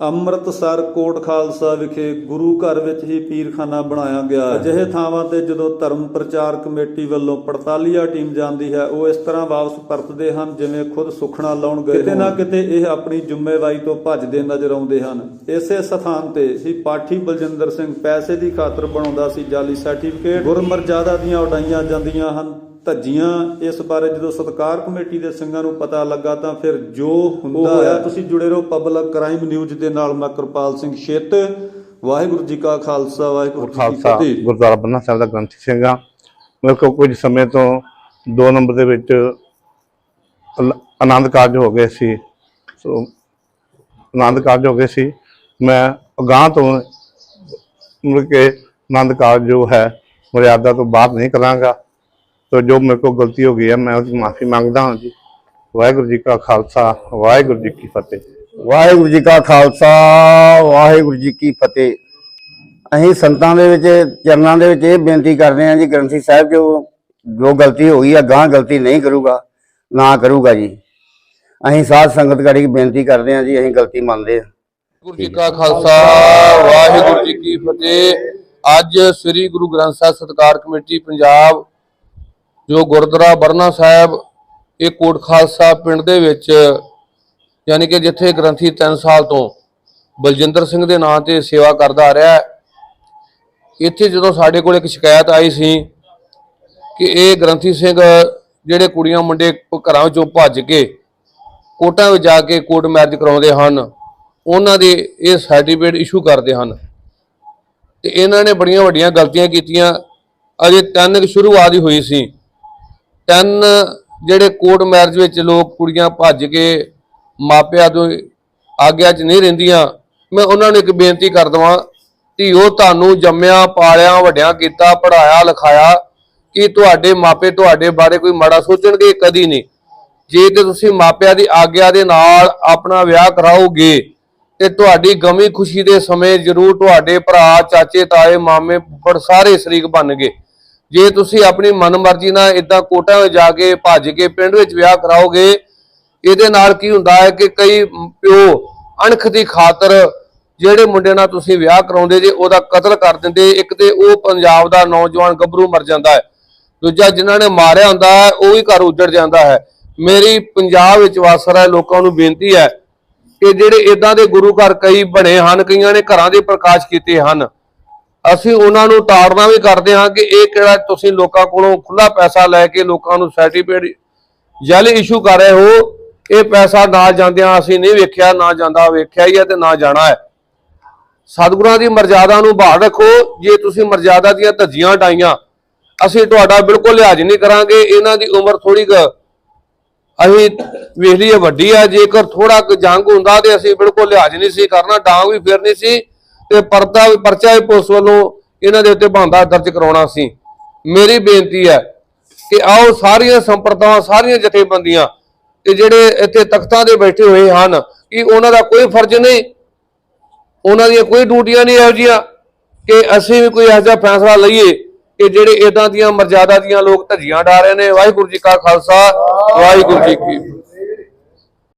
ਅੰਮ੍ਰਿਤਸਰ ਕੋਟ ਖਾਲਸਾ ਵਿਖੇ ਗੁਰੂ ਘਰ ਵਿੱਚ ਹੀ ਪੀਰਖਾਨਾ ਬਣਾਇਆ ਗਿਆ। ਅਜਿਹੇ ਥਾਵਾਂ ਤੇ ਜਦੋਂ ਧਰਮ ਪ੍ਰਚਾਰ ਕਮੇਟੀ ਵੱਲੋਂ ਪੜਤਾਲੀਆ ਟੀਮ ਜਾਂਦੀ ਹੈ ਉਹ ਇਸ ਤਰ੍ਹਾਂ ਵਾਪਸ ਪਰਤਦੇ ਹਨ ਜਿਵੇਂ ਖੁਦ ਸੁਖਣਾ ਲਾਉਣ ਗਏ ਕਿਤੇ ਨਾ ਕਿਤੇ ਇਹ ਆਪਣੀ ਜ਼ਿੰਮੇਵਾਰੀ ਤੋਂ ਭੱਜਦੇ ਨਜ਼ਰ ਆਉਂਦੇ ਹਨ। ਇਸੇ ਸਥਾਨ ਤੇ ਹੀ ਪਾਠੀ ਬਲਜਿੰਦਰ ਸਿੰਘ ਪੈਸੇ ਦੀ ਖਾਤਰ ਬਣਾਉਂਦਾ ਸੀ ਜਾਲੀ ਸਰਟੀਫਿਕੇਟ। ਗੁਰਮਰਜ਼ਾਦਾ ਦੀਆਂ ਉਡਾਈਆਂ ਜਾਂਦੀਆਂ ਹਨ। ਧੱਜੀਆਂ ਇਸ ਬਾਰੇ ਜਦੋਂ ਸਤਕਾਰ ਕਮੇਟੀ ਦੇ ਸਿੰਘਾਂ ਨੂੰ ਪਤਾ ਲੱਗਾ ਤਾਂ ਫਿਰ ਜੋ ਹੁੰਦਾ ਹੈ ਤੁਸੀਂ ਜੁੜੇ ਰਹੋ ਪਬਲਿਕ ਕ੍ਰਾਈਮ ਨਿਊਜ਼ ਦੇ ਨਾਲ। ਮੈਂ ਕਿਰਪਾਲ ਸਿੰਘ ਛੇਤ ਵਾਹਿਗੁਰੂ ਜੀ ਕਾ ਖਾਲਸਾ ਵਾਹਿਗੁਰੂ ਜੀ ਕੀ ਫਤਿਹ। ਗੁਰਦੁਆਰਾ ਬੰਨਾ ਸਾਹਿਬ ਦਾ ਗ੍ਰੰਥੀ ਸਿੰਘ ਆ ਮੇਰੇ ਕੋਲ ਕੁਝ ਸਮੇਂ ਤੋਂ 2 ਨੰਬਰ ਦੇ ਵਿੱਚ ਆਨੰਦ ਕਾਰਜ ਹੋ ਗਏ ਸੀ। ਸੋ ਆਨੰਦ ਕਾਰਜ ਹੋ ਗਏ ਸੀ। ਮੈਂ ਅਗਾਂਹ ਤੋਂ ਮੁੜ ਕੇ ਆਨੰਦ ਕਾਰਜ ਜੋ ਹੈ ਮਰਿਆਦਾ ਤੋਂ ਬਾਹਰ ਨਹੀਂ ਕਰਾਂਗਾ। ਤੋ ਜੋ ਮੇਰੇ ਕੋਲ ਗਲਤੀ ਹੋ ਗਈ ਹੈ ਮੈਂ ਉਹਦੀ ਮਾਫੀ ਮੰਗਦਾ ਹਾਂ ਜੀ। ਵਾਹਿਗੁਰੂ ਜੀ ਕਾ ਖਾਲਸਾ ਵਾਹਿਗੁਰੂ ਜੀ ਕੀ ਫਤਿਹ। ਵਾਹਿਗੁਰੂ ਜੀ ਕਾ ਖਾਲਸਾ ਵਾਹਿਗੁਰੂ ਜੀ ਕੀ ਫਤਿਹ। ਅਸੀਂ ਸੰਤਾਂ ਦੇ ਵਿੱਚ ਚਰਨਾਂ ਦੇ ਵਿੱਚ ਇਹ ਬੇਨਤੀ ਕਰਦੇ ਹਾਂ ਜੀ ਗ੍ਰੰਥੀ ਸਾਹਿਬ ਜੋ ਜੋ ਗਲਤੀ ਹੋ ਗਈ ਆ ਗਾਂ ਗਲਤੀ ਨਹੀਂ ਕਰੂਗਾ ਨਾ ਕਰੂਗਾ ਜੀ। ਅਸੀਂ ਸਾਧ ਸੰਗਤ ਕਰੀ ਬੇਨਤੀ ਕਰਦੇ ਹਾਂ ਜੀ ਅਸੀਂ ਗਲਤੀ ਮੰਨਦੇ ਹਾਂ। ਗੁਰੂ ਜੀ ਕਾ ਖਾਲਸਾ ਵਾਹਿਗੁਰੂ ਜੀ ਕੀ ਫਤਿਹ। ਅੱਜ ਸ੍ਰੀ ਗੁਰੂ ਗ੍ਰੰਥ ਸਾਹਿਬ ਸਤਕਾਰ ਕਮੇਟੀ ਪੰਜਾਬ ਜੋ ਗੁਰਦੁਆਰਾ ਬਰਨਾ ਸਾਹਿਬ, ਇਹ ਕੋਟ ਖਾਲਸਾ ਪਿੰਡ ਦੇ ਵਿੱਚ, ਯਾਨੀ ਕਿ ਜਿੱਥੇ ਗ੍ਰੰਥੀ 3 ਸਾਲ ਤੋਂ ਬਲਜਿੰਦਰ ਸਿੰਘ ਦੇ ਨਾਂ ਤੇ ਸੇਵਾ ਕਰਦਾ ਆ ਰਿਹਾ ਇੱਥੇ ਜਦੋਂ ਸਾਡੇ ਕੋਲ ਇੱਕ ਸ਼ਿਕਾਇਤ ਆਈ ਸੀ ਕਿ ਇਹ ਗ੍ਰੰਥੀ ਸਿੰਘ ਜਿਹੜੇ ਕੁੜੀਆਂ ਮੁੰਡੇ ਘਰਾਂ ਵਿੱਚੋਂ ਭੱਜ ਕੇ ਕੋਟਾਂ ਵਿੱਚ ਜਾ ਕੇ ਕੋਟ ਮੈਰਿਜ ਕਰਾਉਂਦੇ ਹਨ, ਉਹਨਾਂ ਦੇ ਇਹ ਸਰਟੀਫਿਕੇਟ ਇਸ਼ੂ ਕਰਦੇ ਹਨ। ਤੇ ਇਹਨਾਂ ਨੇ ਬੜੀਆਂ ਵੱਡੀਆਂ ਗਲਤੀਆਂ ਕੀਤੀਆਂ, ਅਜੇ ਤਿੰਨ ਕੁ ਸ਼ੁਰੂਆਤ ਹੀ ਹੋਈ ਸੀ। ਤਿੰਨ ਜਿਹੜੇ ਕੋਰਟ ਮੈਰਿਜ ਵਿੱਚ ਲੋਕ ਕੁੜੀਆਂ ਭੱਜ ਕੇ ਮਾਪਿਆਂ ਤੋਂ ਆਗਿਆ 'ਚ ਨਹੀਂ ਰਹਿੰਦੀਆਂ, ਮੈਂ ਉਹਨਾਂ ਨੂੰ ਇੱਕ ਬੇਨਤੀ ਕਰ ਦਵਾਂ ਕਿ ਉਹ ਤੁਹਾਨੂੰ ਜੰਮਿਆ, ਪਾਲਿਆ, ਵੱਡਿਆਂ ਕੀਤਾ ਪੜਾਇਆ ਲਿਖਾਇਆ ਕਿ ਤੁਹਾਡੇ ਮਾਪੇ ਤੁਹਾਡੇ ਬਾਰੇ ਕੋਈ ਮਾੜਾ ਸੋਚਣਗੇ, ਕਦੀ ਨਹੀਂ। ਜੇ ਤੇ ਤੁਸੀਂ ਮਾਪਿਆਂ ਦੀ ਆਗਿਆ ਦੇ ਨਾਲ ਆਪਣਾ ਵਿਆਹ ਕਰਾਓਗੇ, ਤੇ ਤੁਹਾਡੀ ਗਮੀ ਖੁਸ਼ੀ ਦੇ ਸਮੇਂ ਜ਼ਰੂਰ ਤੁਹਾਡੇ ਭਰਾ, ਚਾਚੇ, ਤਾਏ, ਮਾਮੇ, ਫੁੱਫੜ ਸਾਰੇ ਸ਼ਰੀਕ ਬਣਨਗੇ ਜੇ ਤੁਸੀਂ ਆਪਣੀ ਮਨਮਰਜ਼ੀ ਨਾਲ ਇਦਾਂ ਕੋਟਾਂ ਵਿੱਚ ਜਾ ਕੇ ਭੱਜ ਕੇ ਪਿੰਡ ਵਿੱਚ ਵਿਆਹ ਕਰਾਓਗੇ, ਇਹਦੇ ਨਾਲ ਕੀ ਹੁੰਦਾ ਹੈ ਕਿ ਕਈ ਪਿਓ ਅਣਖ ਦੀ ਖਾਤਰ ਜਿਹੜੇ ਮੁੰਡੇ ਨਾਲ ਤੁਸੀਂ ਵਿਆਹ ਕਰਾਉਂਦੇ ਜੇ, ਉਹਦਾ ਕਤਲ ਕਰ ਦਿੰਦੇ, ਇੱਕ ਤੇ ਉਹ ਪੰਜਾਬ ਦਾ ਨੌਜਵਾਨ ਗੱਭਰੂ ਮਰ ਜਾਂਦਾ ਹੈ, ਦੂਜਾ ਜਿਨ੍ਹਾਂ ਨੇ ਮਾਰਿਆ ਹੁੰਦਾ ਹੈ, ਉਹ ਵੀ ਘਰ ਉੱਜੜ ਜਾਂਦਾ ਹੈ। ਮੇਰੀ ਪੰਜਾਬ ਵਿੱਚ ਵਸ ਰਹੇ ਲੋਕਾਂ ਨੂੰ ਬੇਨਤੀ ਹੈ ਕਿ ਜਿਹੜੇ ਇਦਾਂ ਦੇ ਗੁਰੂ ਘਰ ਕਈ ਬਣੇ ਹਨ, ਕਈਆਂ ਨੇ ਘਰਾਂ ਦੇ ਪ੍ਰਕਾਸ਼ ਕੀਤੇ ਹਨ। ਅਸੀਂ ਉਹਨਾਂ ਨੂੰ ਤਾੜਨਾ ਵੀ ਕਰਦੇ ਹਾਂ ਕਿ ਇਹ ਕਿਹੜਾ ਤੁਸੀਂ ਲੋਕਾਂ ਕੋਲੋਂ ਖੁੱਲਾ ਪੈਸਾ ਲੈ ਕੇ ਲੋਕਾਂ ਨੂੰ ਸਰਟੀਫਿਕੇਟ ਜਲ ਇਸ਼ੂ ਕਰ ਰਹੇ ਹੋ, ਇਹ ਪੈਸਾ ਨਾ ਜਾਂਦਿਆਂ ਅਸੀਂ ਨਹੀਂ ਵੇਖਿਆ, ਨਾ ਜਾਂਦਾ ਵੇਖਿਆ ਹੀ ਹੈ ਤੇ ਨਾ ਜਾਣਾ ਹੈ। ਸਤਿਗੁਰਾਂ ਦੀ ਮਰਜ਼ਾਦਾ ਨੂੰ ਬਹਾਲ ਰੱਖੋ, ਜੇ ਤੁਸੀਂ ਮਰਜ਼ਾਦਾ ਦੀਆਂ ਧੱਜੀਆਂ ਟਾਈਆਂ ਅਸੀਂ ਤੁਹਾਡਾ ਬਿਲਕੁਲ ਲਿਹਾਜ਼ ਨਹੀਂ ਕਰਾਂਗੇ, ਇਹਨਾਂ ਦੀ ਉਮਰ ਥੋੜੀ ਕੁ ਅਸੀਂ ਵੇਖ ਲਈਏ ਵੱਡੀ ਆ ਜੇਕਰ ਥੋੜਾ ਕੁ ਜੰਗ ਹੁੰਦਾ ਤੇ ਅਸੀਂ ਬਿਲਕੁਲ ਲਿਹਾਜ਼ ਨਹੀਂ ਸੀ ਕਰਨਾ, ਡਾਂਗ ਵੀ ਫੇਰਨੀ ਸੀ ਤੇ ਪਰਦਾ ਪਰਚਾ ਵੀ ਪੁਲਿਸ ਵੱਲੋਂ ਇਹਨਾਂ ਦੇ ਉੱਤੇ ਬੰਦਾ ਦਰਜ ਕਰਾਉਣਾ ਸੀ। ਮੇਰੀ ਬੇਨਤੀ ਹੈ ਕਿ ਆਓ ਸਾਰੀਆਂ ਸੰਪਰਦਾਵਾਂ, ਸਾਰੀਆਂ ਜਥੇਬੰਦੀਆਂ ਤੇ ਜਿਹੜੇ ਇੱਥੇ ਤਖਤਾਂ ਦੇ ਬੈਠੇ ਹੋਏ ਹਨ, ਕਿ ਉਹਨਾਂ ਦਾ ਕੋਈ ਫਰਜ਼ ਨਹੀਂ। ਉਹਨਾਂ ਦੀਆਂ ਕੋਈ ਡਿਊਟੀਆਂ ਨਹੀਂ ਇਹੋ ਜਿਹੀਆਂ ਕਿ ਅਸੀਂ ਵੀ ਕੋਈ ਇਹੋ ਜਿਹਾ ਫੈਸਲਾ ਲਈਏ ਕਿ ਜਿਹੜੇ ਇਦਾਂ ਦੀਆਂ ਮਰਜ਼ਾਦਾ ਦੀਆਂ ਲੋਕ ਧੱਜੀਆਂ ਡਾ ਰਹੇ ਨੇ। ਵਾਹਿਗੁਰੂ ਜੀ ਕਾ ਖਾਲਸਾ, ਵਾਹਿਗੁਰੂ ਜੀ ਕੀ